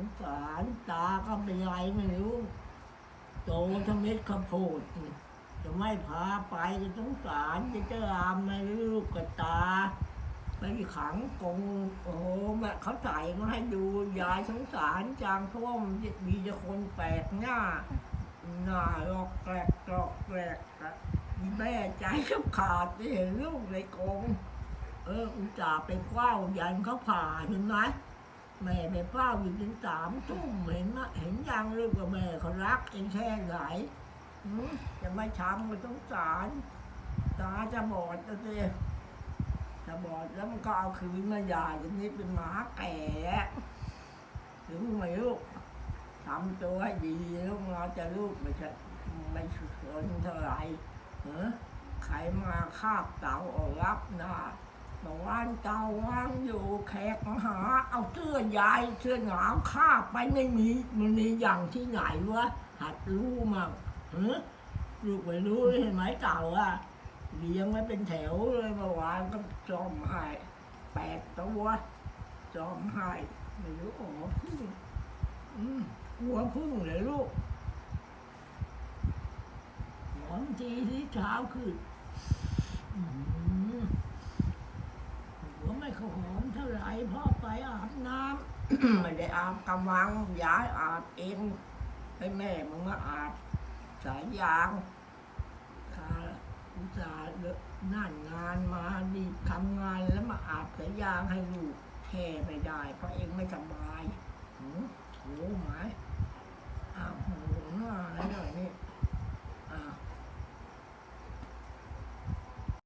งสารตาก็เป็นไรไม่รู้โตทั้งเม็ดขาวโพดจะไม่พาไปก็สงสารจะเจออามไม่ลูกกับตาไปขังกงโอ้โหแม่เขาใส่มาให้ดูยายสงสารจังเพราะว่ามันมีแต่คนแปลกหน้าหน้าหลอกแปลกหลอกแปลกอะแม่ใจก็ขาดที่เห็นลูกในกงเอออุตส่าห์ไปเฝ้ายันเขาผ่าเห็นไหม แม่ไปเฝ้าอยู่ถึงสามทุ่มเห็นไหมเห็นยังลูกกับแม่เขารักเองแค่ไหนจะไม่ช้ำก็สงสารตาจะบอดจะเสียจะบอกแล้วมันก็เอาคืนมาหย่าอย่างนี้เป็นหมาแก่รู้ไหมลูกทำตัวให้ดีลูกเราจะลูกไม่ใช่ไม่สนเท่าไหร่เออใครมาคาบเต่าออกรับหน้า มื่อวานเต่าวางอยู่แขกมาหา เอาเสื้อยายเสื้อหนาวคาไปไม่มีมันมีอย่างที่ไหนวะหัดรู้มั่งเออลูกไม่รู้เห็นไหมเต่าอะเลี้ยงไว้เป็นแถวเลยเมื่อวานก็จอมให้แปดตัวจอมให้ไม่รู้หัวพึ่งอืมหัวพึ่งเลยลูกหอมทีที่เช้าขึ้นอืมหัวไม่เข้าหอมเท่าไหร่พ่อไปอาบน้ำ ไม่ได้อาบกำวังยายอาบเองให้แม่มึงมาอาบสายยางตาอุตส่าห์เลอะนั่นงานมาดีทำงานแล้วมาอาบสายยางให้ลูกแค่ไม่ได้ เพราะเองไม่สบายหือรู้ไหมอาบหูหน้าอะไรหน่อย